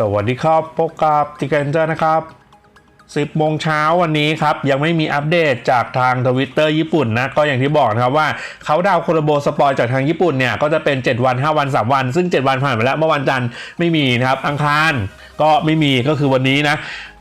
สวัสดีครับพบกับติกเกนเจอร์นะครับ 10โมงเช้าวันนี้ครับ ยังไม่มีอัปเดตจากทางทวิตเตอร์ญี่ปุ่นนะ ก็อย่างที่บอกนะครับว่าเขาดาวโคโรโบสปอยจากทางญี่ปุ่นเนี่ย ก็จะเป็น 7 วัน 5 วัน 3 วัน ซึ่ง 7 วันผ่านไปแล้วเมื่อวันจันทร์ไม่มีนะครับ อังคารก็ไม่มีก็คือวันนี้นะ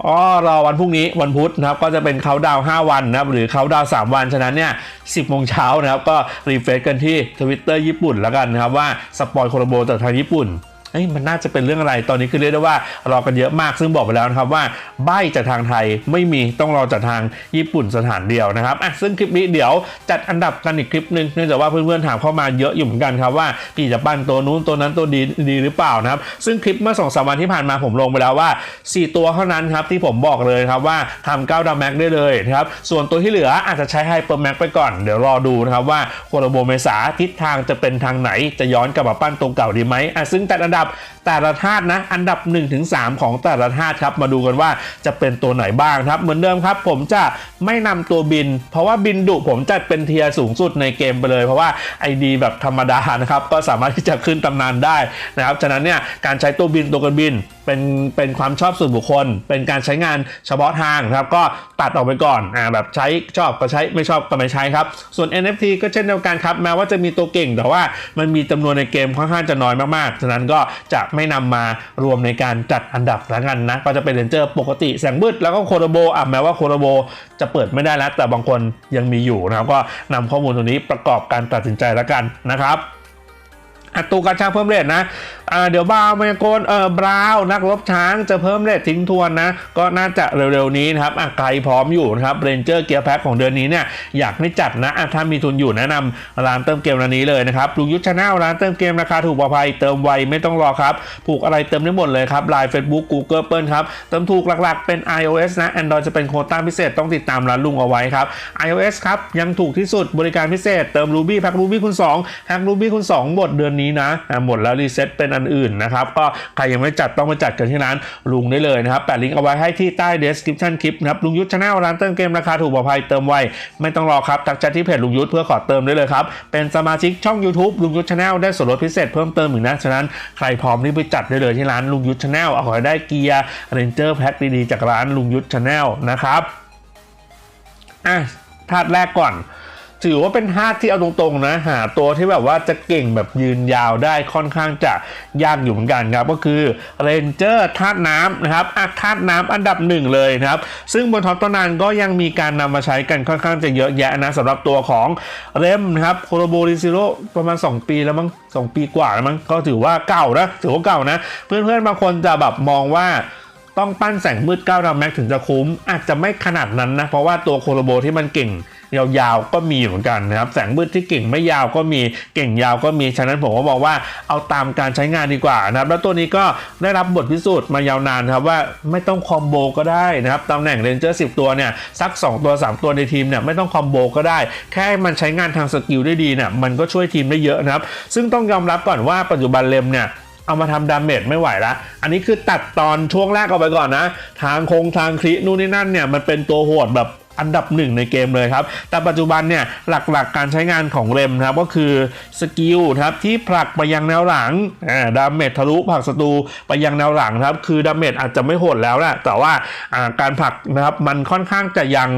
อ๋อรอวันพรุ่งนี้วันพุธนะครับก็จะเป็นเขาดาว 5 วันนะครับหรือเขาดาว 3 วันฉะนั้นเนี่ย10โมงเช้านะครับก็รีเฟรชกันที่ทวิตเตอร์ญี่ปุ่นแล้วกันนะครับว่าสปอยโคโรโบจากทางญี่ปุ่น เอ้ยมันน่าจะเป็นเรื่องอะไรตอนนี้คือเรียกได้ว่ารอกันเยอะมากซึ่งบอกไปแล้วนะครับว่าใบจากทางไทยไม่มีต้องรอจากทางญี่ปุ่นสถานเดียวนะครับอะซึ่งคลิปนี้เดี๋ยวจัดอันดับกันอีกคลิปหนึ่งเนื่องจากว่าเพื่อนๆถามเข้ามาเยอะอยู่เหมือนกันครับว่าพี่จะปั้นตัวนู้นตัวนั้นตัวดีดีหรือเปล่านะครับซึ่งคลิปเมื่อสองสามวันที่ผ่านมาผมลงไปแล้วว่า 4 ตัวเท่านั้นครับที่ผมบอกเลยครับว่าทำ9ดาวแม็กได้เลยนะครับส่วนตัวที่เหลืออาจจะใช้ไฮเปอร์แม็กไปก่อนเดี๋ยวรอดูนะครับว่าโคโรโบเมษาทิศทางจะเป็นทางไหนจะย้อนกลับมาปั้นตรงเก่าดีไหมอะซึ่งจัดอันดับ up แต่ละธาตุนะ อันดับ 1-3 ของแต่ละธาตุครับ มาดูกันว่าจะเป็นตัวไหนบ้างครับ เหมือนเดิมครับ ผมจะไม่นำตัวบิน เพราะว่าบินดุผมจัดเป็นเทียร์สูงสุดในเกมไปเลย เพราะว่าไอดีแบบธรรมดานะครับ ก็สามารถที่จะขึ้นตำนานได้นะครับ ฉะนั้นเนี่ยการใช้ตัวบินตัวกันบินเป็นเป็นความชอบส่วนบุคคล เป็นการใช้งานเฉพาะทางนะครับ ก็ตัดออกไปก่อนอ่าแบบใช้ชอบก็ใช้ไม่ชอบก็ไม่ใช้ครับ ส่วน NFT ก็เช่นเดียวกันครับแม้ว่าจะมีตัวเก่งแต่ว่ามันมีจำนวนในเกมค่อนข้างจะน้อยมากๆ ฉะนั้นก็จะไม่นำมารวมในการจัดอันดับแล้วกันนะก็จะเป็นเรนเจอร์ปกติแสงบืดแล้วก็โคโรโบอะแม้ว่าโคโรโบจะเปิดไม่ได้แล้ว แต่บางคนยังมีอยู่นะครับก็นำข้อมูลตรงนี้ประกอบการตัดสินใจแล้วกันนะครับอัตรูการช่างเพิ่มเรทนะ เดี๋ยวบาวมายากลเออบราวน์นักรบช้างจะเพิ่มเรททิ้งทวนนะ ก็น่าจะเร็วๆนี้นะครับอะใครพร้อมอยู่นะครับเรนเจอร์เกียร์แพ็คของเดือนนี้เนี่ยอยากให้จัดนะะถ้ามีทุนอยู่แนะนำร้านเติมเกมร้านนี้เลยนะครับลุงยุทธชาแนลร้านเติมเกมราคาถูกปลอดภัยเติมไวไม่ต้องรอครับ ผูกอะไรเติมได้หมดเลยครับไลน์เฟซบุ๊กกูเกิลเปิลครับเติมถูกหลักๆเป็น iOS นะ Android จะเป็นโคต้าพิเศษต้องติดตามร้านลุงเอาไว้ครับ iOS ครับยังถูกที่สุดบริการพิเศษเติม Ruby แพ็ค Ruby คูณ2แพ็ค Ruby คูณ2หมดเดือนนี้นะอะหมดแล้วรีเซ็ตเป็นอันอื่นนะครับก็ใครยังไม่จัดต้องไปจัดกันที่ร้านลุงได้เลยนะครับแปะลิงก์เอาไว้ให้ที่ใต้ description คลิปนะครับลุงยุทธชาแนลร้านเติมเกมราคาถูกปลอดภัยเติมไวไม่ต้องรอครับทักแชทที่เพจลุงยุทธเพื่อขอเติมได้เลยครับเป็นสมาชิกช่อง YouTube ลุงยุทธชาแนลได้ส่วนลดพิเศษเพิ่มเติมอีกนะฉะนั้นใครพร้อมรีบไปจัดได้เลยที่ร้านลุงยุทธชาแนลขอให้ได้เกียร์เรนเจอร์แพ็คดีๆจากร้านลุงยุทธชาแนลนะครับอะธาตุแรกก่อน ถือว่าเป็นธาตุที่เอาตรงๆนะหาตัวที่แบบว่าจะเก่งแบบยืนยาวได้ค่อนข้างจะยากอยู่เหมือนกันครับก็คือเรนเจอร์ธาตุน้ำนะครับอะธาตุน้ำอันดับหนึ่งเลยนะครับซึ่งบนท็อปต้นนานก็ยังมีการนำมาใช้กันค่อนข้างจะเยอะแยะนะสำหรับตัวของเรมนะครับโคโรโบริซิโรประมาณ 2 ปีแล้วมั้ง2 ปีกว่าแล้วมั้งก็ถือว่าเก่านะถือว่าเก่านะ เพื่อนๆบางคนจะแบบมองว่าต้องปั้นแสงมืด9ดาวแม็กถึงจะคุ้ม อาจจะไม่ขนาดนั้นนะ เพราะว่าตัวโคโลโบที่มันเก่ง ยาวๆก็มีเหมือนกันนะครับแสงมืดที่เก่งไม่ยาวก็มีเก่งยาวก็มีฉะนั้นผมก็บอกว่าเอาตามการใช้งานดีกว่านะครับแล้วตัวนี้ก็ได้รับบทพิสูจน์มายาวนานครับว่าไม่ต้องคอมโบก็ได้นะครับตำแหน่งเรนเจอร์10 ตัวเนี่ยสัก 2 ตัว 3 ตัวในทีมเนี่ยไม่ต้องคอมโบก็ได้ แค่มันใช้งานทางสกิลได้ดีเนี่ยมันก็ช่วยทีมได้เยอะนะครับ ซึ่งต้องยอมรับก่อนว่าปัจจุบันเลมเนี่ยเอามาทำดาเมจไม่ไหวละ อันนี้คือตัดตอนช่วงแรกเอาไปก่อนนะ ทางคงทางคลินู่นนี่นั่นเนี่ยมันเป็นตัวโหดแบบ อันดับหนึ่งในเกมเลยครับ แต่ปัจจุบันเนี่ยหลักๆการใช้งานของเรมนะครับก็คือสกิลครับที่ผลักไปยังแนวหลังอ่าดาเมจทะลุผลักศัตรูไปยังแนวหลังครับคือดาเมจอาจจะไม่โหดแล้วแหละแต่ว่าการผลักนะครับมันค่อนข้างจะยัง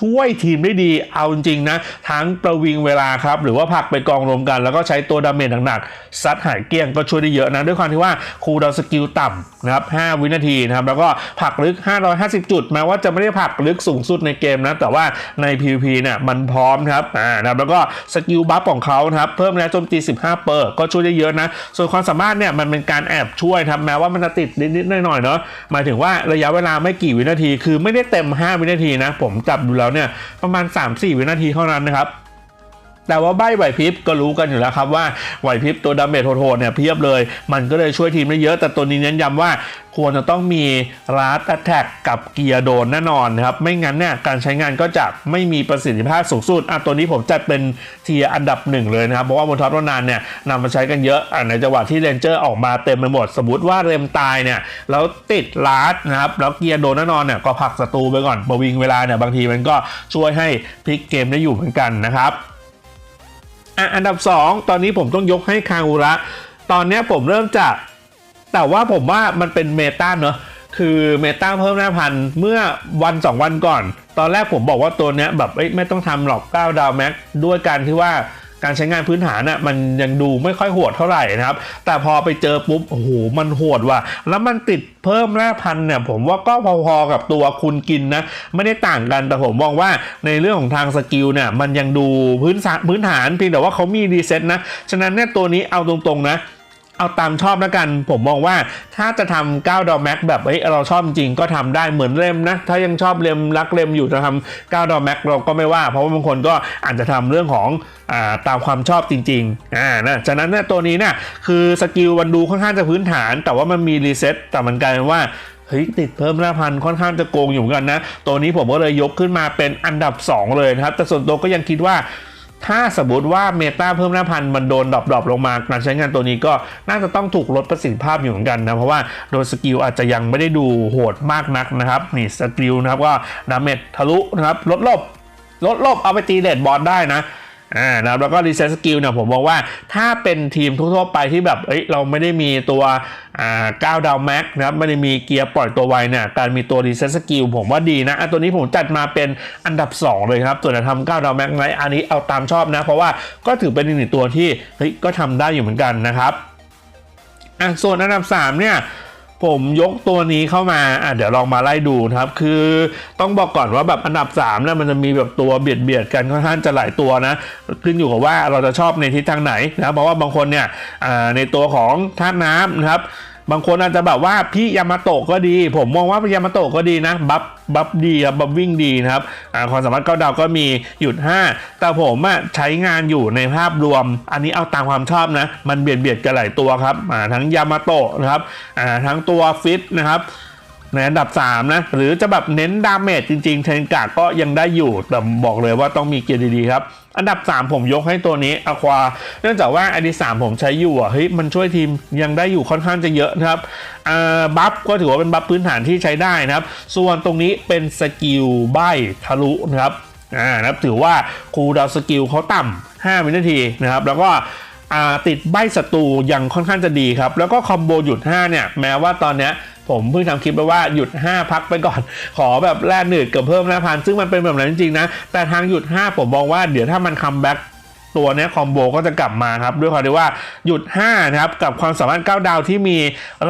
ช่วยทีมได้ดีเอาจริงๆนะ ทั้งประวิงเวลาครับ หรือว่าผลักไปกองรวมกัน แล้วก็ใช้ตัวดาเมจหนักๆซัดหายเกลี้ยงก็ช่วยได้เยอะนะ ด้วยความที่ว่าคูดาวสกิลต่ำนะครับ 5 วินาทีนะครับ แล้วก็ผลักลึก 550 จุดแม้ว่าจะไม่ได้ผลักลึกสูงสุดในเกมนะ แต่ว่าใน PVP เนี่ยมันพร้อมครับอ่านะครับแล้วก็สกิลบัฟของเขาครับเพิ่มแรงโจมตี 15 เปอร์ก็ช่วยได้เยอะนะ ส่วนความสามารถเนี่ยมันเป็นการแอบช่วยครับแม้ว่ามันจะติดนิดๆหน่อยๆเนาะหมายถึงว่าระยะเวลาไม่กี่วินาที คือไม่ได้เต็ม 5 วินาทีนะผมจับดูแล้วเนี่ยประมาณ 3-4 วินาทีเท่านั้นนะครับ แต่ว่าใบไหวพริบก็รู้กันอยู่แล้วครับว่าไหวพริบตัวดาเมจโหดๆเนี่ยเพียบเลย มันก็เลยช่วยทีมได้เยอะ แต่ตัวนี้เน้นย้ำว่าควรจะต้องมีรัดแอตแทกกับเกียร์โดนแน่นอนนครับ ไม่งั้นเนี่ยการใช้งานก็จะไม่มีประสิทธิภาพสูงสุดอะตัวนี้ผมจัดเป็นเทียอันดับหนึ่งเลยนะครับ เพราะว่าบนท็อปต้นนานเนี่ยนำมาใช้กันเยอะอะในจังหวะที่เรนเจอร์ออกมาเต็มไปหมด สมมติว่าเรมตายเนี่ยแล้วติดรัดนะครับแล้วเกียร์โดนแน่นอนเนี่ยก็ผลักศัตรูไปก่อนประวิงเวลาเนี่ยบางทีมันก็ช่วยให้พลิกเกมได้อยู่เหมือนกันนะครับ อะอันดับ 2 ตอนนี้ผมต้องยกให้คางอุระ ตอนนี้ผมเริ่มจาก แต่ว่าผมว่ามันเป็นเมตาเนอะคือเมตาเพิ่มหน้าพันเมื่อวัน 2 วันก่อน ตอนแรกผมบอกว่าตัวเนี้ยแบบไม่ต้องทำหรอก 9 ดาวแม็กด้วยการที่ว่า การใช้งานพื้นฐานน่ะมันยังดูไม่ค่อยโหดเท่าไหร่นะครับ แต่พอไปเจอปุ๊บโอ้โหมันโหดว่ะแล้วมันติดเพิ่มแร่พันเนี่ยผมว่าก็พอๆกับตัวคุณกินนะ ไม่ได้ต่างกันแต่ผมมองว่าในเรื่องของทางสกิลเนี่ยมันยังดูพื้นฐานพื้นฐานเพียงแต่ว่าเขามีรีเซ็ตนะ ฉะนั้นเนี่ยตัวนี้เอาตรงๆนะ เอาตามชอบแล้วกัน ผมมองว่าถ้าจะทำ9ดอแม็กแบบเฮ้ยเราชอบจริงก็ทำได้เหมือนเล่มนะ ถ้ายังชอบเล่มรักเล่มอยู่จะทำ9ดอแม็กเราก็ไม่ว่า เพราะว่าบางคนก็อาจจะทำเรื่องของอตามความชอบจริงๆอ่านะฉะนั้นเนี่ยตัวนี้เนี่ยคือสกิลวันดูค่อนข้างจะพื้นฐาน แต่ว่ามันมีรีเซ็ตแต่มันกลายเป็นว่าเฮ้ยติดเพิ่มหน้าพันค่อนข้างจะโกงอยู่เหมือนกันนะ ตัวนี้ผมก็เลยยกขึ้นมาเป็นอันดับ 2 เลยนะครับ แต่ส่วนตัวก็ยังคิดว่า ถ้าสมมติว่าเมตาเพิ่มหน้าพันมันโดนดรอปๆลงมาการใช้งานตัวนี้ก็น่าจะต้องถูกลดประสิทธิภาพอยู่เหมือนกันนะ เพราะว่าโดนสกิลอาจจะยังไม่ได้ดูโหดมากนักนะครับ นี่สกิลนะครับก็ดาเมจทะลุนะครับลดลบลดลบเอาไปตีเดดบอลได้นะ อ่านะครับแล้วก็รีเซ็ตสกิลเนี่ยผมมองว่าถ้าเป็นทีมทั่วๆไปที่แบบเอ้ยเราไม่ได้มีตัวอ่า9ดาวแม็กนะครับไม่ได้มีเกียร์ปล่อยตัวไวเนี่ยการมีตัวรีเซ็ตสกิลผมว่าดีนะอะตัวนี้ผมจัดมาเป็นอันดับ 2 เลยครับตัวจะทำ9ดาวแม็กไงอันนี้เอาตามชอบนะ เพราะว่าก็ถือเป็นอีกหนึ่งตัวที่เฮ้ยก็ทำได้อยู่เหมือนกันนะครับอะส่วนอันดับ 3 เนี่ย ผมยกตัวนี้เข้ามาอะเดี๋ยวลองมาไล่ดูนะครับ คือต้องบอกก่อนว่าแบบอันดับ3เนี่ยมันจะมีแบบตัวเบียดเบียดกันค่อนข้างจะหลายตัวนะ ขึ้นอยู่กับว่าเราจะชอบในทิศทางไหนนะครับเพราะว่าบางคนเนี่ยในตัวของธาตุน้ำนะครับ บางคนอาจจะแบบว่าพี่ยามาโตะก็ดี ผมมองว่าพี่ยามาโตะก็ดีนะ บัฟบัฟดีครับบัฟวิ่งดีนะครับความสามารถเก้าดาวก็มีหยุด 5 แต่ผมอะใช้งานอยู่ในภาพรวม อันนี้เอาตามความชอบนะ มันเบียดเบียดกันหลายตัวครับทั้งยามาโตะนะครับทั้งตัวฟิตนะครับ ในอันดับ 3 นะ หรือจะแบบเน้นดาเมจจริง ๆ เทนกาก็ยังได้อยู่ แต่บอกเลยว่าต้องมีเกียร์ดีๆครับอันดับ 3 ผมยกให้ตัวนี้อควา เนื่องจากว่าอันที่3ผมใช้อยู่อะเฮ้ยมันช่วยทีมยังได้อยู่ค่อนข้างจะเยอะนะครับบัฟก็ถือว่าเป็นบัฟพื้นฐานที่ใช้ได้นะครับ ส่วนตรงนี้เป็นสกิลใบทะลุนะครับอ่านะครับถือว่าคูดาวสกิลเขาต่ำ5วินาทีนะครับ แล้วก็ติดใบศัตรูยังค่อนข้างจะดีครับ แล้วก็คอมโบหยุด 5 เนี่ย แม้ว่าตอนเนี้ย ผมเพิ่งทำคลิปไปว่าหยุด 5 พักไปก่อน ขอแบบแลกหนืดกับเพิ่มหน้าพันซึ่งมันเป็นแบบนั้นจริงๆนะ แต่ทางหยุด 5 ผมมองว่าเดี๋ยวถ้ามันคัมแบ็กตัวนี้คอมโบก็จะกลับมาครับ ด้วยความที่ว่าหยุด 5 นะครับ กับความสามารถ 9 ดาวที่มี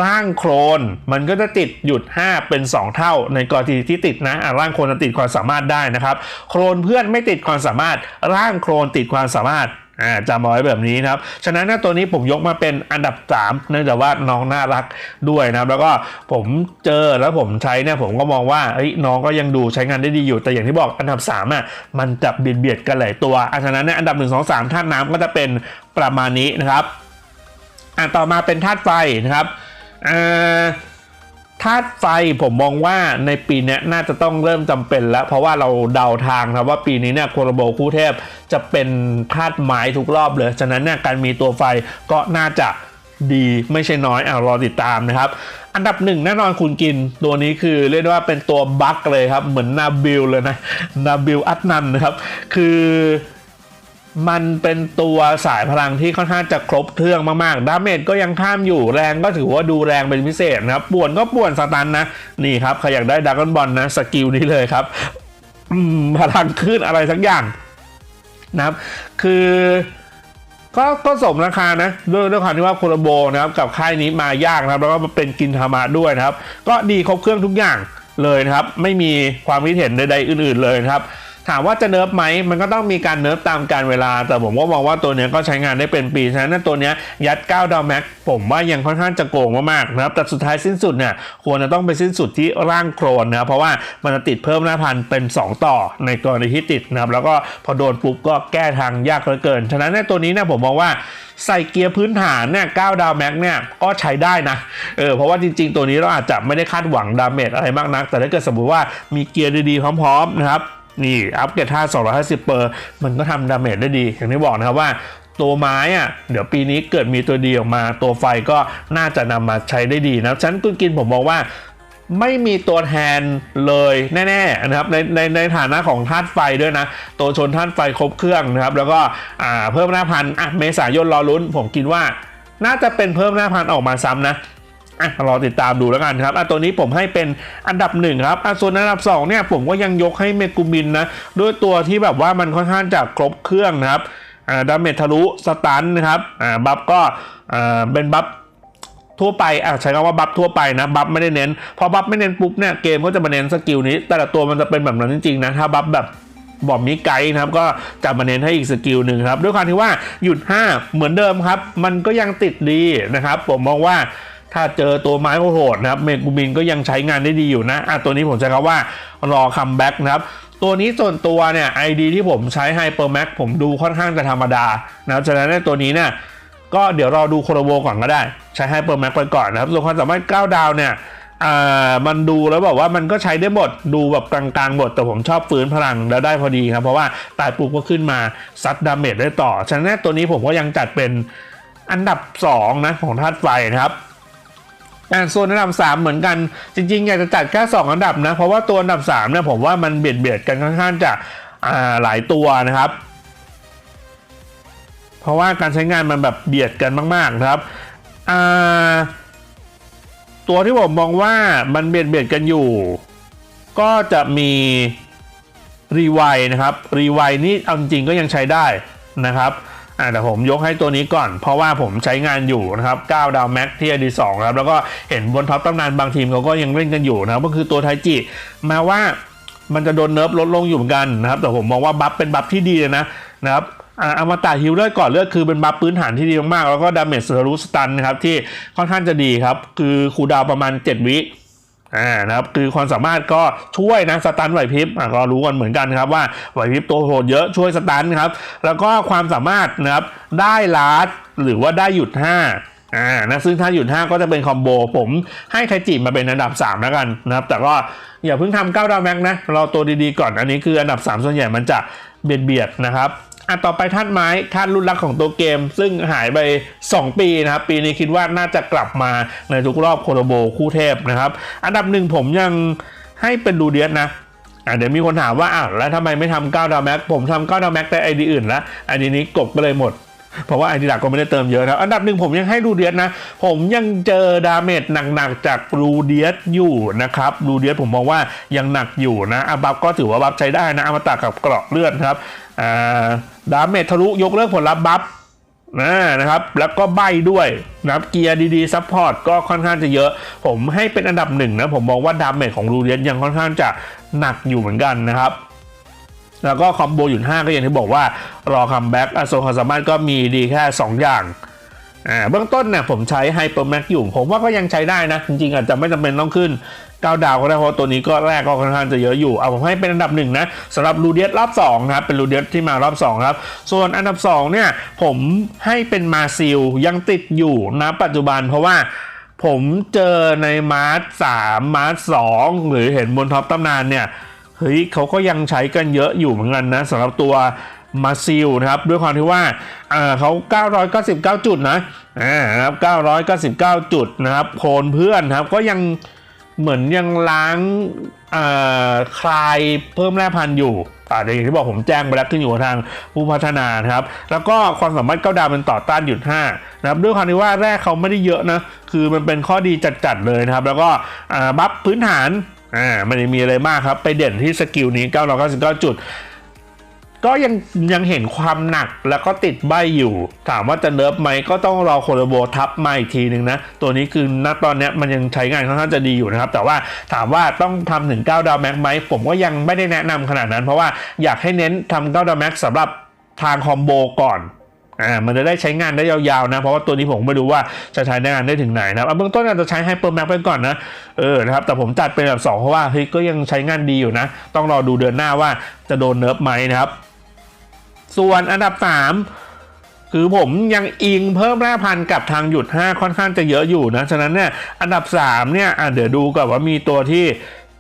ร่างโครน มันก็จะติดหยุด 5 เป็น 2 เท่า ในกรณีที่ติดนะร่างโครนจะติดความสามารถได้นะครับ โครนเพื่อนไม่ติดความสามารถร่างโครนติดความสามารถ จำเอาไว้แบบนี้นะครับ ฉะนั้นตัวนี้ผมยกมาเป็นอันดับ 3 เนื่องจากว่าน้องน่ารักด้วยนะครับ แล้วก็ผมเจอแล้วผมใช้เนี่ยผมก็มองว่าเอ้น้องก็ยังดูใช้งานได้ดีอยู่ แต่อย่างที่บอกอันดับ3อะมันจะเบียดเบียดกันหลายตัวอะฉะนั้นเนี่ยอันดับ 1 2 3ธาตุน้ำก็จะเป็นประมาณนี้นะครับ อะต่อมาเป็นธาตุไฟนะครับอ่า ธาตุไฟผมมองว่าในปีนี้น่าจะต้องเริ่มจำเป็นแล้ว เพราะว่าเราเดาทางครับว่าปีนี้เนี่ยโคโรโบคู่เทพจะเป็นธาตุไม้ทุกรอบเลย ฉะนั้นเนี่ยการมีตัวไฟก็น่าจะดีไม่ใช่น้อยอะรอติดตามนะครับ อันดับหนึ่งแน่นอนคุณกินตัวนี้คือเรียกได้ว่าเป็นตัวบัคเลยครับ เหมือนนาบิลเลยนะนาบิลอัตนันนะครับ คือ มันเป็นตัวสายพลังที่ค่อนข้างจะครบเครื่องมากๆ ดาเมจก็ยังข้ามอยู่แรงก็ถือว่าดูแรงเป็นพิเศษนะครับป่วนก็ป่วนสตันนะ นี่ครับใครอยากได้ดักกบอลนะสกิลนี้เลยครับพลังขึ้นอะไรสักอย่างนะครับ คือก็ก็สมราคานะด้วยด้วยความที่ว่าโคโรโบนะครับกับค่ายนี้มายากนะครับ แล้วก็เป็นกินธรรมะด้วยนะครับ ก็ดีครบเครื่องทุกอย่างเลยนะครับ ไม่มีความคิดเห็นใดๆอื่น ๆเลยนะครับ ถามว่าจะเนิร์ฟไหมมันก็ต้องมีการเนิร์ฟตามการเวลา แต่ผมก็มองว่าตัวเนี้ยก็ใช้งานได้เป็นปี ฉะนั้นตัวเนี้ยยัด9ดาวแม็กผมว่ายังค่อนข้างจะโกงมากๆนะครับแต่สุดท้ายสิ้นสุดเนี่ยควรจะต้องไปสิ้นสุดที่ร่างโครนนะเพราะว่ามันจะติดเพิ่มหน้าพันเป็น 2 ต่อในกรณีที่ติดนะครับแล้วก็พอโดนปุ๊บก็แก้ทางยากเหลือเกิน ฉะนั้นในตัวนี้เนี่ยผมมองว่าใส่เกียร์พื้นฐานเนี่ย9ดาวแม็กเนี่ยก็ใช้ได้นะ เออ เพราะว่าจริง ๆ ตัวนี้เราอาจจะไม่ได้คาดหวังดาเมจอะไรมากนัก แต่ถ้าเกิดสมมติว่ามีเกียร์ดีๆ พร้อม ๆ นะครับ นี่อัพเกรดท่า 250 เปอร์ มันก็ทำดาเมจได้ดี อย่างที่บอกนะครับว่าตัวไม้อะเดี๋ยวปีนี้เกิดมีตัวดีออกมา ตัวไฟก็น่าจะนำมาใช้ได้ดีนะฉันกุนกินผมมองว่าไม่มีตัวแทนเลยแน่ๆนะครับในในในฐานะของธาตุไฟด้วยนะ ตัวชนธาตุไฟครบเครื่องนะครับ แล้วก็เพิ่มหน้าพันธุ์อะเมษายนรอลุ้น ผมคิดว่า น่าจะเป็นเพิ่มหน้าพันธุ์ออกมาซ้ำนะ อะรอติดตามดูแล้วกันครับอะตัวนี้ผมให้เป็นอันดับหนึ่งครับอะส่วนอันดับสองเนี่ยผมก็ยังยกให้เมกุมินนะด้วยตัวที่แบบว่ามันค่อนข้างจะครบเครื่องนะครับอ่าดาเมจทะลุสตันนะครับอ่าบัฟก็อ่าเป็นบัฟทั่วไปอะใช้คำว่าบัฟทั่วไปนะบัฟไม่ได้เน้น พอบัฟไม่เน้นปุ๊บเนี่ยเกมก็จะมาเน้นสกิลนี้ แต่ละตัวมันจะเป็นแบบนั้นจริงๆนะถ้าบัฟแบบบอมมิไกด์นะครับก็จะมาเน้นให้อีกสกิลหนึ่งครับ ด้วยความที่ว่าหยุด 5 เหมือนเดิมครับ มันก็ยังติดดีนะครับ ผมมองว่า ถ้าเจอตัวไม้โหดนะครับเมกูบินก็ยังใช้งานได้ดีอยู่นะอะตัวนี้ผมใช้คำว่ารอคัมแบ็กนะครับตัวนี้ส่วนตัวเนี่ยไอดีที่ผมใช้ไฮเปอร์แม็กผมดูค่อนข้างจะธรรมดานะครับฉะนั้นตัวนี้เนี่ยก็เดี๋ยวรอดูโคโรโบก่อนก็ได้ ใช้ไฮเปอร์แม็กไปก่อนนะครับส่วนความสามารถ9ดาวเนี่ยมันดูแล้วบอกว่ามันก็ใช้ได้หมดดูแบบกลางๆหมดแต่ผมชอบฟื้นพลังแล้วได้พอดีครับ เพราะว่าตายปุ๊บก็ขึ้นมาซัดดาเมจได้ต่อ ฉะนั้นตัวนี้ผมก็ยังจัดเป็นอันดับ 2 นะ ของธาตุไฟนะครับ อ่าส่วนอันดับ 3 เหมือนกัน จริงๆ อยากจะจัดแค่2อันดับนะ เพราะว่าตัวอันดับ3เนี่ยผมว่ามันเบียดเบียดกันค่อนข้างจะอ่าหลายตัวนะครับ เพราะว่าการใช้งานมันแบบเบียดกันมากๆนะครับอ่าตัวที่ผมมองว่ามันเบียดเบียดกันอยู่ ก็จะมีรีไวนะครับรีไวนี่เอาจริงก็ยังใช้ได้นะครับ อ่าแต่ผมยกให้ตัวนี้ก่อน เพราะว่าผมใช้งานอยู่นะครับ9ดาวแม็กที่อดีสองครับ แล้วก็เห็นบนท็อปตำนานบางทีมเขาก็ยังเล่นกันอยู่นะครับก็คือตัวไทจิม้ว่ามันจะโดนเนิร์ฟลดลงอยู่เหมือนกันนะครับ แต่ผมมองว่าบัฟเป็นบัฟที่ดีนะนะครับอาอมตะฮิลเลือดก่อนเลือดคือเป็นบัฟพื้นฐานที่ดีมากๆแล้วก็ดาเมจเซอร์รูสตันนะครับที่ค่อนข้างจะดีครับ คือคูดาวประมาณ 7 วิ อ่านะครับคือความสามารถก็ช่วยนะสตันไหวพริบอะก็รู้กันเหมือนกันครับว่าไหวพริบตัวโหดเยอะช่วยสตันครับแล้วก็ความสามารถนะครับได้ลาดหรือว่าได้หยุด5อ่านะซึ่งถ้าหยุด 5 ก็จะเป็นคอมโบ ผมให้ไทจิมาเป็นอันดับ 3 แล้วกันนะครับ แต่ก็อย่าเพิ่งทำ9ดาวแม็กนะรอตัวดีๆก่อนอันนี้คืออันดับ 3 ส่วนใหญ่มันจะเบียดเบียดๆนะครับ อะต่อไปธาตุไม้ธาตุรุ่นรักของตัวเกม ซึ่งหายไป 2 ปีนะครับ ปีนี้คิดว่าน่าจะกลับมาในทุกรอบโคโรโบคู่เทพนะครับ อันดับหนึ่งผมยังให้เป็นดูเดียสนะอะเดี๋ยวมีคนถามว่าอะแล้วทำไมไม่ทำ9ดาวแม็กผมทำ9ดาวแม็กแต่ไอดีอื่นละไอดีนี้กบก็เลยหมด เพราะว่าไอดีหลักก็ไม่ได้เติมเยอะนะครับอันดับหนึ่งผมยังให้รูเดียสนะ ผมยังเจอดาเมจหนักๆจากรูเดียสอยู่นะครับรูเดียสผมมองว่ายังหนักอยู่นะอาบัฟก็ถือว่าบัฟใช้ได้นะอมตะกับเกราะเลือดครับ ดาเมจทะลุยกเลิกผลลัพธ์บัฟนะนะครับ แล้วก็ใบด้วยนะครับเกียร์ดีๆซัพพอร์ตก็ค่อนข้างจะเยอะ ผมให้เป็นอันดับหนึ่งนะ ผมมองว่าดาเมจของรูเดียสยังค่อนข้างจะหนักอยู่เหมือนกันนะครับแล้วก็คอมโบหยุด5ก็อย่างที่บอกว่ารอคัมแบ็กอโซความสามารถก็มีดีแค่ 2 อย่างเบื้องต้นเนี่ยผมใช้ไฮเปอร์แม็กอยู่ ผมว่าก็ยังใช้ได้นะ จริงๆ อาจจะไม่จำเป็นต้องขึ้น 9 ดาวก็ได้เพราะตัวนี้ก็แรกก็ค่อนข้างจะเยอะอยู่เอาผมให้เป็นอันดับหนึ่งนะสำหรับรูเดียสรอบ2นะครับเป็นรูเดียสที่มารอบ2ครับส่วนอันดับ2เนี่ยผมให้เป็นมาซิลยังติดอยู่นะปัจจุบันเพราะว่าผมเจอในมาร์สสามมาร์สสองหรือเห็นบนท็อปตำนานเนี่ยเฮ้ยเขาก็ยังใช้กันเยอะอยู่เหมือนกันนะสำหรับตัวมาซิลนะครับ ด้วยความที่ว่าอ่าเขา 999 จุดนะอ่านะครับ999 จุดนะครับโคนเพื่อนนะครับก็ยัง เหมือนยังล้างคลายเพิ่มแร่พันธุ์อยู่อ่าเดี๋ยวอย่างที่บอกผมแจ้งไปแล้วขึ้นอยู่กับทางผู้พัฒนานครับ แล้วก็ความสามารถเก้าดาวเป็นต่อต้านหยุด5นะครับด้วยความที่ว่าแร่เขาไม่ได้เยอะนะ คือมันเป็นข้อดีจัดๆเลยนะครับ แล้วก็บัฟพื้นฐานอ่าไม่ได้มีอะไรมากครับ ไปเด่นที่สกิลนี้ 999 จุด ก็ยังยังเห็นความหนักแล้วก็ติดใบอยู่ ถามว่าจะเนิร์ฟไหมก็ต้องรอโคโรโบทับมาอีกทีหนึ่งนะ ตัวนี้คือณตอนนี้มันยังใช้งานค่อนข้างจะดีอยู่นะครับ แต่ว่าถามว่าต้องทำถึง 9 ดาวแม็กไหมผมก็ยังไม่ได้แนะนำขนาดนั้น เพราะว่าอยากให้เน้นทำ9ดาวแม็กสำหรับทางคอมโบก่อนอ่ามันจะได้ใช้งานได้ยาวๆนะ เพราะว่าตัวนี้ผมไม่รู้ว่าจะใช้ได้งานได้ถึงไหนนะครับเอาเบื้องต้นอาจจะใช้ไฮเปอร์แม็กไปก่อนนะเออนะครับแต่ผมจัดเป็นแบบ 2 เพราะว่าเฮ้ยก็ยังใช้งานดีอยู่นะ ต้องรอดูเดือนหน้าว่าจะโดนเนิร์ฟไหมนะครับ ส่วนอันดับ 3 คือผมยังอิงเพิ่มแร่พันธุ์กับทางหยุด 5 ค่อนข้างจะเยอะอยู่นะ ฉะนั้นเนี่ยอันดับ 3 เนี่ยเดี๋ยวดูก่อนว่ามีตัวที่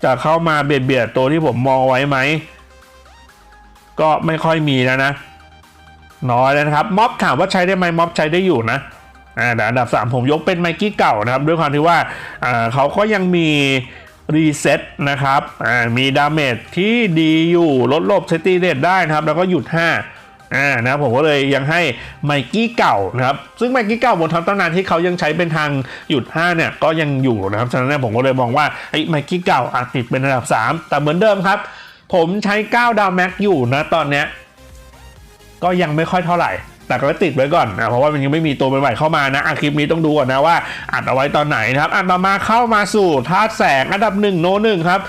จะเข้ามาเบียดเบียดตัวที่ผมมองไว้ไหม ก็ไม่ค่อยมีแล้วนะ น้อยแล้วนะครับม็อบถามว่าใช้ได้ไหมม็อบใช้ได้อยู่นะอ่าแต่อันดับ 3 ผมยกเป็นไมกี้เก่านะครับ ด้วยความที่ว่าอ่าเขาก็ยังมีรีเซ็ตนะครับอ่ามีดาเมจที่ดีอยู่ลดลบเซตีเรทได้นะครับ แล้วก็หยุด 5 อ่านะผมก็เลยยังให้ไมกี้เก่านะครับซึ่งไมกี้เก่าบนท็อปตำนานที่เขายังใช้เป็นทางหยุด 5 เนี่ย ก็ยังอยู่นะครับฉะนั้นผมก็เลยมองว่าไอ้ไมกี้เก่าอาจติดเป็นระดับ 3 แต่เหมือนเดิมครับ ผมใช้ 9 ดาวแม็กอยู่นะตอนเนี้ยก็ยังไม่ค่อยเท่าไหร่ แต่ก็ติดไว้ก่อนนะเพราะว่ามันยังไม่มีตัวใหม่ๆเข้ามานะอะคลิปนี้ต้องดูก่อนนะว่าอัดเอาไว้ตอนไหนนะครับอันต่อมาเข้ามาสู่ธาตุแสงอันดับหนึ่งโนหนึ่งครับ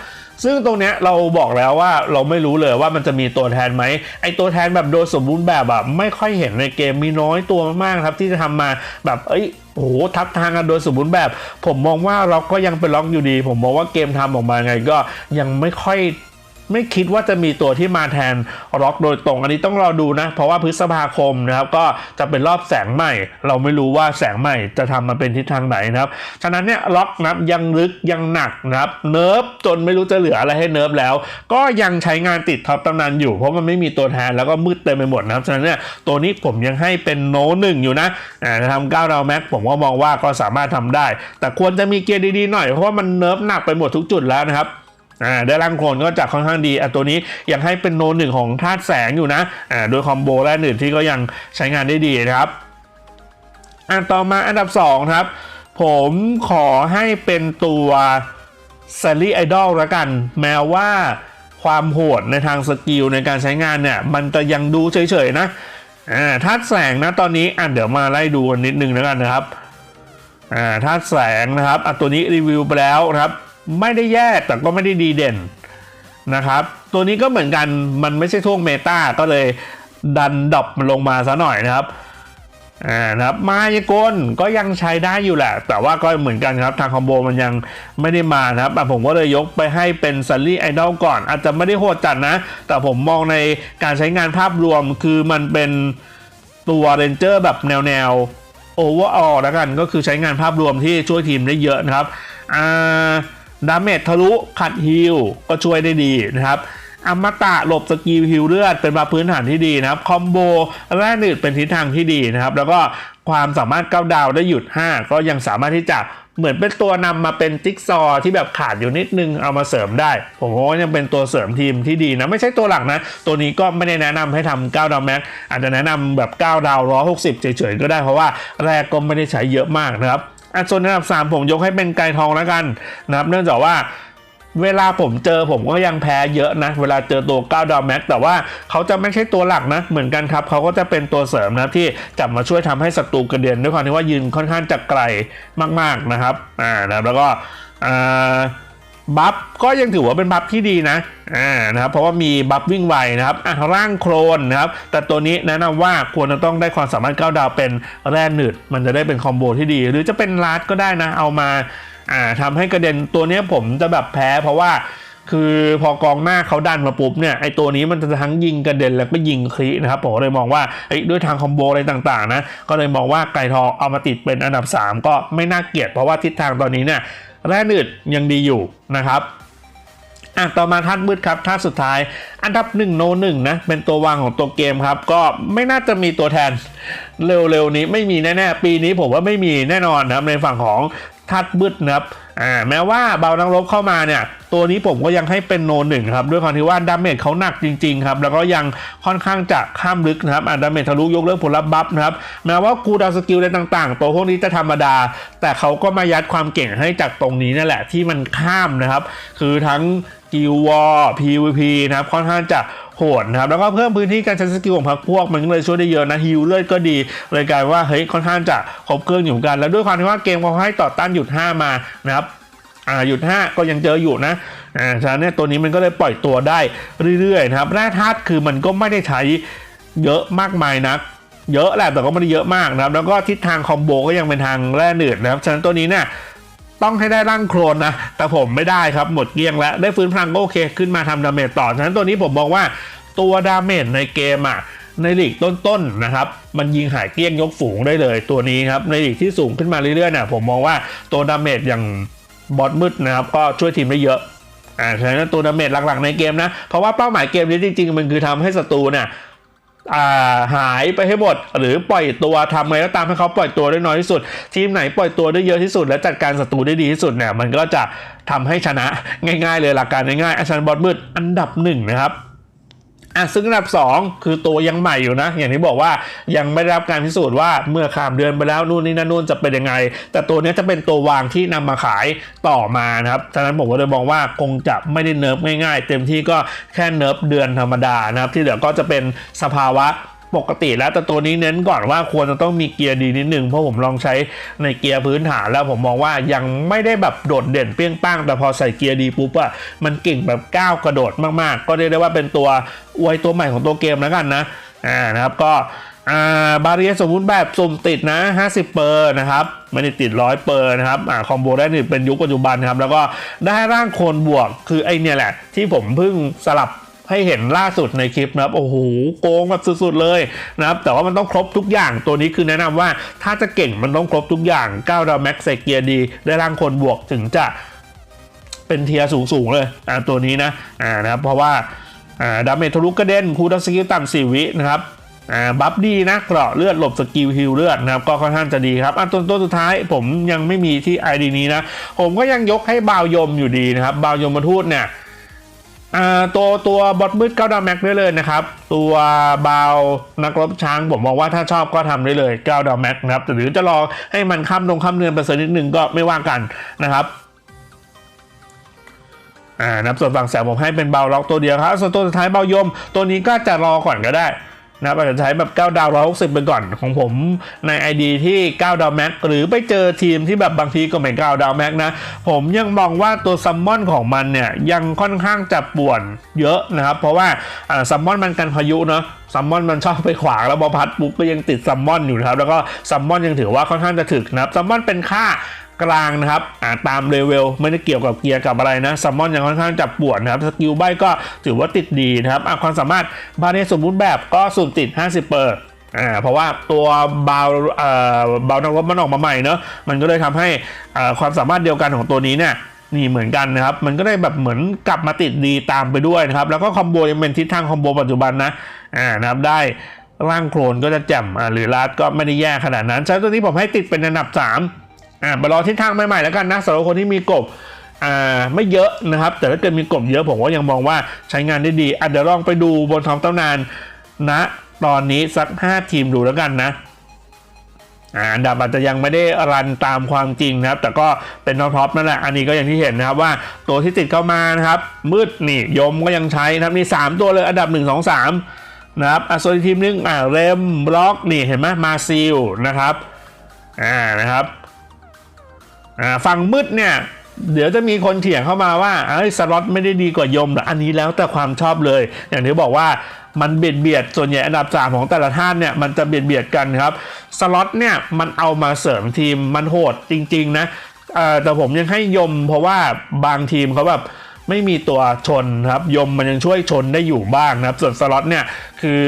ซึ่งตรงเนี้ยเราบอกแล้วว่าเราไม่รู้เลยว่ามันจะมีตัวแทนไหมไอตัวแทนแบบโดยสมบูรณ์แบบแบบไม่ค่อยเห็นในเกมมีน้อยตัวมากๆครับที่จะทำมาแบบเอ้ยโอ้โหทับทางกันโดยสมบูรณ์แบบ ผมมองว่าเราก็ยังเป็นล็อกอยู่ดี ผมมองว่าเกมทำออกมาไงก็ยังไม่ค่อย ไม่คิดว่าจะมีตัวที่มาแทนล็อกโดยตรง อันนี้ต้องรอดูนะ เพราะว่าพฤษภาคมนะครับก็จะเป็นรอบแสงใหม่ เราไม่รู้ว่าแสงใหม่จะทำมาเป็นทิศทางไหนนะครับ ฉะนั้นเนี่ยล็อกนับยังลึกยังหนักนะครับเนิร์ฟจนไม่รู้จะเหลืออะไรให้เนิร์ฟแล้ว ก็ยังใช้งานติดท็อปตำนานอยู่ เพราะมันไม่มีตัวแทนแล้วก็มืดเต็มไปหมดนะครับฉะนั้นเนี่ยตัวนี้ผมยังให้เป็นโนหนึ่งอยู่นะอ่าทำเก้าดาวแม็กผมก็มองว่าก็สามารถทำได้ แต่ควรจะมีเกียร์ดีๆหน่อยเพราะว่ามันเนิร์ฟหนักไปหมดทุกจุดแล้วนะครับ อ่าได้ร่างโคลนก็จะค่อนข้างดีอะตัวนี้ยังให้เป็นโนหนึ่งของธาตุแสงอยู่นะอ่าโดยคอมโบและอื่นที่ก็ยังใช้งานได้ดีนะครับอันต่อมาอันดับ2ครับ ผมขอให้เป็นตัวซ a ลี่ไอดอลละกัน แม้ว่าความโหดในทางสกิลในการใช้งานเนี่ย มันจะยังดูเฉยๆนะอ่าธาตุแสงนะตอนนี้อะเดี๋ยวมาไล่ดูกันนิดนึงแล้วกันนะครับอ่าธาตุแสงนะครับอะตัวนี้รีวิวไปแล้วนะครับ ไม่ได้แย่แต่ก็ไม่ได้ดีเด่นนะครับ ตัวนี้ก็เหมือนกันมันไม่ใช่ท่วงเมตาก็เลยดันดรอปมันลงมาซะหน่อยนะครับอ่านะครับมายากลก็ยังใช้ได้อยู่แหละ แต่ว่าก็เหมือนกันครับทางคอมโบมันยังไม่ได้มานะครับอ่ผมก็เลยยกไปให้เป็นซัลลี่ไอดอลก่อน อาจจะไม่ได้โหดจัดนะ แต่ผมมองในการใช้งานภาพรวมคือมันเป็นตัวเรนเจอร์แบบแนวแนวโอเวอร์ออลแล้วกัน ก็คือใช้งานภาพรวมที่ช่วยทีมได้เยอะนะครับอ่า ดาเมจทะลุขัดฮิลก็ช่วยได้ดีนะครับอมตะหลบสกิลฮิลเลือดเป็นมาพื้นฐานที่ดีนะครับ คอมโบแรกนืดเป็นทิศทางที่ดีนะครับ แล้วก็ความสามารถก้าวดาวได้หยุด 5 ก็ยังสามารถที่จะเหมือนเป็นตัวนำมาเป็นจิ๊กซอที่แบบขาดอยู่นิดนึงเอามาเสริมได้ ผมว่ายังเป็นตัวเสริมทีมที่ดีนะ ไม่ใช่ตัวหลักนะ ตัวนี้ก็ไม่ได้แนะนำให้ทำ9ดาวแม็กอาจจะแนะนำแบบ9ดาว160เฉยๆก็ได้เพราะว่าแรกก็ไม่ได้ใช้เยอะมากนะครับ อันส่วนอันดับ 3 ผมยกให้เป็นไก่ทองแล้วกันนะครับ เนื่องจากว่าเวลาผมเจอผมก็ยังแพ้เยอะนะ เวลาเจอตัว9ดาวแม็กแต่ว่าเขาจะไม่ใช่ตัวหลักนะ เหมือนกันครับ เขาก็จะเป็นตัวเสริมนะที่จะมาช่วยทำให้ศัตรูกระเด็นด้วยความที่ว่ายืนค่อนข้างจะไกลมาก ๆนะครับอ่านะครับแล้วก็อ่า บัฟก็ยังถือว่าเป็นบัฟที่ดีนะอ่านะครับเพราะว่ามีบัฟวิ่งไวนะครับอะร่างโครนนะครับแต่ตัวนี้แนะนำว่าควรจะต้องได้ความสามารถก้าวดาวเป็นแร่หนืดมันจะได้เป็นคอมโบที่ดี หรือจะเป็นลาดก็ได้นะเอามาอ่าทำให้กระเด็นตัวนี้ผมจะแบบแพ้เพราะว่าคือพอกองหน้าเขาดันมาปุ๊บเนี่ยไอตัวนี้มันจะทั้งยิงกระเด็นแล้วก็ยิงคลีนะครับผมเลยมองว่าเอ้ยด้วยทางคอมโบอะไรต่างๆนะก็เลยมองว่าไก่ทองเอามาติดเป็นอันดับ 3 ก็ไม่น่าเกลียดเพราะว่าทิศทางตอนนี้เนี่ย แร่หนืดยังดีอยู่นะครับอะต่อมาธาตุมืดครับธาตุสุดท้าย อันดับ1โนหนึ่งนะเป็นตัววางของตัวเกมครับ ก็ไม่น่าจะมีตัวแทนเร็วๆนี้ไม่มีแน่ๆ ปีนี้ผมว่าไม่มีแน่นอนนะครับในฝั่งของธาตุมืดนะครับ อ่าแม้ว่าเบานังลบเข้ามาเนี่ย ตัวนี้ผมก็ยังให้เป็นโนหนึ่งครับ ด้วยความที่ว่าดาเมจเขาหนักจริง ๆ ครับ แล้วก็ยังค่อนข้างจะข้ามลึกนะครับอ่าดาเมจทะลุยกเลิกผลลัพธ์บัฟนะครับ แม้ว่ากูดาวสกิลอะไรต่างๆ ตัวพวกนี้จะธรรมดา แต่เขาก็มายัดความเก่งให้จากตรงนี้นั่นแหละที่มันข้ามนะครับ คือทั้งกิลวอร์ PVP นะครับค่อนข้างจะ โหดนะครับแล้วก็เพิ่มพื้นที่การใช้สกิลของพรรคพวก มันก็เลยช่วยได้เยอะนะฮิลเลือดก็ดีเลยกลายว่าเฮ้ยค่อนข้างจะครบเครื่องอยู่กัน แล้วด้วยความที่ว่าเกมเขาให้ต่อต้านหยุด 5 มานะครับอ่าหยุด 5 ก็ยังเจออยู่นะอ่าฉะนั้นเนี่ยตัวนี้มันก็เลยปล่อยตัวได้เรื่อยๆนะครับแร่ธาตุคือมันก็ไม่ได้ใช้เยอะมากมายนักเยอะแหละแต่ก็ไม่ได้เยอะมากนะครับ แล้วก็ทิศทางคอมโบก็ยังเป็นทางแร่หนืดนะครับฉะนั้นตัวนี้เนี่ย ต้องให้ได้ร่างโครนนะ แต่ผมไม่ได้ครับหมดเกลี้ยงแล้ว ได้ฟื้นพลังก็โอเคขึ้นมาทำดาเมจต่อ ฉะนั้นตัวนี้ผมมองว่าตัวดาเมจในเกมอะในลีกต้นๆนะครับ มันยิงหายเกลี้ยงยกฝูงได้เลยตัวนี้ครับ ในลีกที่สูงขึ้นมาเรื่อยๆเนี่ยผมมองว่าตัวดาเมจอย่างบอสมืดนะครับ ก็ช่วยทีมได้เยอะอ่าฉะนั้นตัวดาเมจหลักๆในเกมนะ เพราะว่าเป้าหมายเกมนี้จริงๆ มันคือทำให้ศัตรูเนี่ย หายไปให้หมด หรือปล่อยตัวทำไงก็ตามให้เขาปล่อยตัวได้น้อยที่สุด ทีมไหนปล่อยตัวได้เยอะที่สุด และจัดการศัตรูได้ดีที่สุดเนี่ยมันก็จะทำให้ชนะง่าย ๆ เลยหลักการง่ายๆอาชันบอสมืดอันดับหนึ่งนะครับ อะซึ่งอันดับ 2 คือตัวยังใหม่อยู่นะ อย่างที่บอกว่ายังไม่ได้รับการพิสูจน์ว่าเมื่อข้ามเดือนไปแล้วนู่นนี่นั่นนู่นจะเป็นยังไง แต่ตัวนี้จะเป็นตัววางที่นำมาขายต่อมานะครับฉะนั้นผมก็เลยมองว่าคงจะไม่ได้เนิร์ฟง่ายๆ เต็มที่ก็แค่เนิร์ฟเดือนธรรมดานะครับ ที่เหลือก็จะเป็นสภาวะ ปกติแล้วแต่ตัวนี้เน้นก่อนว่าควรจะต้องมีเกียร์ดีนิดนึงเพราะผมลองใช้ในเกียร์พื้นฐานแล้วผมมองว่ายังไม่ได้แบบโดดเด่นเปรี้ยงป้างแต่พอใส่เกียร์ดีปุ๊บอะมันเก่งแบบก้าวกระโดดมากๆ ก็เรียกได้ว่าเป็นตัวอวยตัวใหม่ของตัวเกมแล้วกันนะอ่านะครับก็อ่าบาเรียสมมุติแบบสุ่มติดนะ 50 เปอร์นะครับไม่ได้ติดร้อยเปอร์นะครับอ่าคอมโบได้นี่เป็นยุคปัจจุบันครับแล้วก็ได้ร่างโคนบวกคือไอเนี่ยแหละ ที่ผมเพิ่งสลับ ให้เห็นล่าสุดในคลิปนะครับโอ้โหโกงแบบสุดๆเลยนะครับแต่ว่ามันต้องครบทุกอย่างตัวนี้คือแนะนำว่าถ้าจะเก่งมันต้องครบทุกอย่าง9ดาวแม็กใส่เกียร์ดีได้ร่างคนบวกถึงจะเป็นเทียร์สูงๆเลยอ่าตัวนี้นะอ่านะครับเพราะว่าอ่าดาเมจทะลุกระเด็นคูดาวน์สกิลต่ำสี่วินะครับอ่าบัฟดีนะเกราะเลือดหลบสกิลฮิลเลือดนะครับก็ค่อนข้างจะดีครับอะตัวตัวสุดท้ายผมยังไม่มีที่ ID นี้นะ ผมก็ยังยกให้บาวยมอยู่ดีนะครับบาวยมมาทูตเนี่ย ตัวตัวบอทมืดเก้าดาวแม็กได้เลยนะครับ ตัวบาวนักรบช้างผมมองว่าถ้าชอบก็ทำได้เลยเก้าดาวแม็กนะครับหรือจะรอให้มันข้ามลงข้ามเดือนไปสักนิดนึงก็ไม่ว่ากันนะครับอ่านับส่วนฝั่งแสงผมให้เป็นเบาล็อกตัวเดียวครับ ส่วนตัวสุดท้ายเบายม ตัวนี้ก็จะรอก่อนก็ได้ นะครับอาจจะใช้แบบ9ดาว160 ไปก่อนของผมใน ID ที่9ดาวแม็กหรือไปเจอทีมที่แบบบางทีก็ไม่9ดาวแม็กนะ ผมยังมองว่าตัวซัมมอนของมันเนี่ย ยังค่อนข้างจะป่วนเยอะนะครับ เพราะว่าซัมมอนมันกันพายุเนาะซัมมอนมันชอบไปขวางแล้วบอพัดปุ๊บก็ยังติดซัมมอนอยู่นะครับ แล้วก็ซัมมอนยังถือว่าค่อนข้างจะถึกนะครับซัมมอนเป็นค่า กลางนะครับอ่าตามเลเวลไม่ได้เกี่ยวกับเกียร์กับอะไรนะซัมมอนยังค่อนข้างจับปวดนะครับสกิลใบก็ถือว่าติดดีนะครับอะความสามารถบาเนสมบูรณ์แบบก็สุ่มติด 50 เปอร์อ่าเพราะว่าตัวบาวเอ่อบาวนักรบมันออกมาใหม่เนอะมันก็เลยทำให้อ่าความสามารถเดียวกันของตัวนี้เนี่ยนี่เหมือนกันนะครับ มันก็ได้แบบเหมือนกลับมาติดดีตามไปด้วยนะครับ แล้วก็คอมโบยังเป็นทิศทางคอมโบปัจจุบันนะอ่านะครับได้ร่างโคลนก็จะแจ่มอ่าหรือลาดก็ไม่ได้แย่ขนาดนั้น ใช้ตัวนี้ผมให้ติดเป็นอันดับ 3 อ่าไปรอทิศทางใหม่ๆแล้วกันนะสำหรับคนที่มีกบอ่าไม่เยอะนะครับ แต่ถ้าเกิดมีกบเยอะผมก็ยังมองว่าใช้งานได้ดีอะเดี๋ยวลองไปดูบนท้องตำนานนะ ตอนนี้สัก 5 ทีมดูแล้วกันนะอ่าอันดับอาจจะยังไม่ได้รันตามความจริงนะครับ แต่ก็เป็นท็อปนั่นแหละอันนี้ก็อย่างที่เห็นนะครับว่าตัวที่ติดเข้ามานะครับ มืดนี่ยมก็ยังใช้นะครับนี่ 3 ตัวเลยอันดับ 1 2 3 นะครับอะส่วนทีมนึงอ่าเรมบล็อกนี่เห็นไหมมาซิลนะครับอ่านะครับ ฝั่งมืดเนี่ยเดี๋ยวจะมีคนเถียงเข้ามาว่าเอ้สล็อตไม่ได้ดีกว่ายมหรออันนี้แล้วแต่ความชอบเลย อย่างที่บอกว่ามันเบียดเบียดส่วนใหญ่อันดับ 3 ของแต่ละท่านเนี่ยมันจะเบียดเบียดกันครับสล็อตเนี่ยมันเอามาเสริมทีมมันโหดจริง ๆ นะแต่ผมยังให้ยม เพราะว่าบางทีมเขาแบบไม่มีตัวชนครับยมมันยังช่วยชนได้อยู่บ้างนะครับ ส่วนสล็อตเนี่ยคือ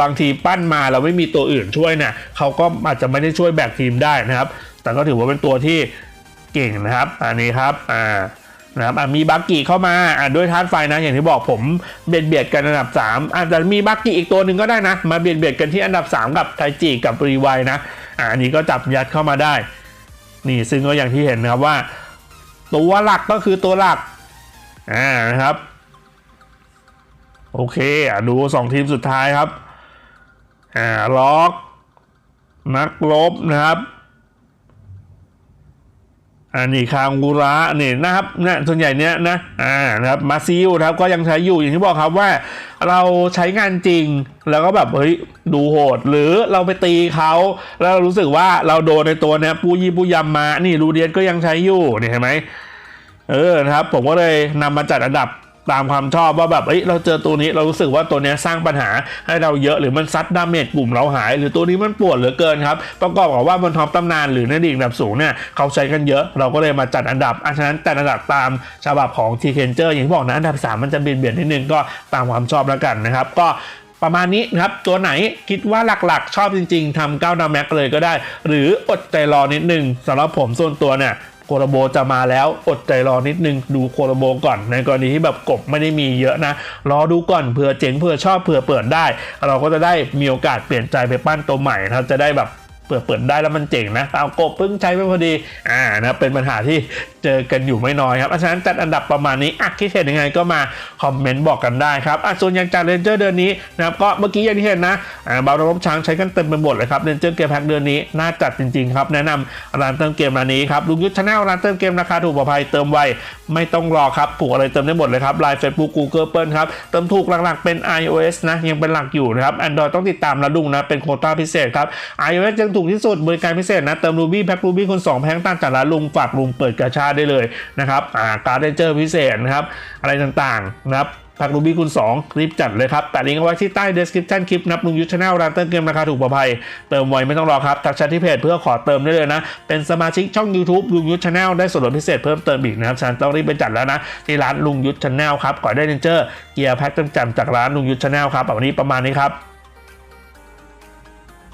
บางทีปั้นมาเราไม่มีตัวอื่นช่วยเนี่ยเขาก็อาจจะไม่ได้ช่วยแบกทีมได้นะครับ แต่ก็ถือว่าเป็นตัวที่ เก่งนะครับอันนี้ครับอ่านะครับอะมีบักกี้เข้ามาอ่าด้วยธาตุไฟนะอย่างที่บอกผมเบียดเบียดกันอันดับ 3 อาจจะมีบักกี้อีกตัวหนึ่งก็ได้นะ มาเบียดเบียดกันที่อันดับ 3 กับไทจิกับรีไวนะอ่าอันนี้ก็จับยัดเข้ามาได้ นี่ซึ่งก็อย่างที่เห็นนะครับว่า ตัวหลักก็คือตัวหลักอ่านะครับ โอเคอะดูสองทีมสุดท้ายครับอ่าล็อก นักลบนะครับ อันนี้คางูระนี่นะครับเนี่ยส่วนใหญ่เนี้ยนะอ่านะครับมาซิลครับก็ยังใช้อยู่อย่างที่บอกครับว่าเราใช้งานจริงแล้วก็แบบเฮ้ยดูโหด หรือเราไปตีเขาแล้วเรารู้สึกว่าเราโดนในตัวเนี้ยปูยี่ปูยำมานี่รูเดียนก็ยังใช้อยู่นี่เห็นไหมเออนะครับผมก็เลยนำมาจัดอันดับ ตามความชอบว่าแบบเอ้ยเราเจอตัวนี้เรารู้สึกว่าตัวนี้สร้างปัญหาให้เราเยอะหรือมันซัดดาเมจกลุ่มเราหาย หรือตัวนี้มันปวดเหลือเกินครับประกอบกับว่าบนท็อปตำนานหรือในดีกอันดับสูงเนี่ยเขาใช้กันเยอะ เราก็เลยมาจัดอันดับอันฉะนั้นจัดอันดับตามฉบับของทีเคนเจอร์อย่างที่บอกนะอันดับ 3 มันจะเบียดเบียดนิดนึงก็ตามความชอบแล้วกันนะครับ ก็ประมาณนี้นะครับ ตัวไหนคิดว่าหลักๆ ชอบจริง ๆทำ9ดาวแม็กเลยก็ได้ หรืออดใจรอนิดนึงสำหรับผมส่วนตัวเนี่ย โคโรโบจะมาแล้วอดใจรอนิดนึงดูโคโรโบก่อนในกรณีที่แบบกบไม่ได้มีเยอะนะ รอดูก่อนเผื่อเจ๋งเผื่อชอบเผื่อเปิดได้ เราก็จะได้มีโอกาสเปลี่ยนใจไปปั้นตัวใหม่นะครับจะได้แบบ เปิดเปิดได้แล้วมันเจ๋งนะเอากบเพิ่งใช้ไปพอดีอ่านะเป็นปัญหาที่เจอกันอยู่ไม่น้อยครับเพราะฉะนั้นจัดอันดับประมาณนี้อะคิดเห็นยังไงก็มาคอมเมนต์บอกกันได้ครับอะส่วนอย่างจากเรนเจอร์เดือนนี้นะครับก็เมื่อกี้อย่างที่เห็นนะอ่าบาร์ลบช้างใช้กันเต็มไปหมดเลยครับเรนเจอร์เกมแพ็คเดือนนี้น่าจัดจริงๆครับแนะนำร้านเติมเกมร้านนี้ครับลุงยุทธชาแนลร้านเติมเกมราคาถูกปลอดภัยเติมไวไม่ต้องรอครับผูกอะไรเติมได้หมดเลยครับไลน์เฟซบุ๊กกูเกิลเปิลครับเติมถูกหลักๆเป็น iOS นะยังเป็นหลักอยู่นะครับ Android ต้องติดตามแล้วดุงนะเป็นโคต้าพิเศษครับ iOS ยังถูกที่สุดบริการพิเศษนะ เติม Ruby แพ็ค Ruby คน2แพ็คต่างจากร้านลุงฝากลุงเปิดกาชาได้เลยนะครับอ่าการ์ดเรนเจอร์พิเศษนะครับ อะไรต่างๆนะครับพ็กรูบี้คูณ2รีบจัดเลยครับ แต่ลิงก์เอาไว้ที่ใต้ description คลิปนับลุงยุทธชาแนลร้านเติมเกมราคาถูกปลอดภัย เติมไวไม่ต้องรอครับ ทักแชทที่เพจเพื่อขอเติมได้เลยนะ เป็นสมาชิกช่อง YouTube ลุงยุทธชาแนลได้ส่วนลดพิเศษเพิ่มเติมอีกนะครับฉันต้องรีบไปจัดแล้วนะ ที่ร้านลุงยุทธชาแนลครับก่อนได้เรนเจอร์เกียร์แพ็คเต็มจำจากร้านลุงยุทธชาแนลครับวันนี้ประมาณนี้ครับ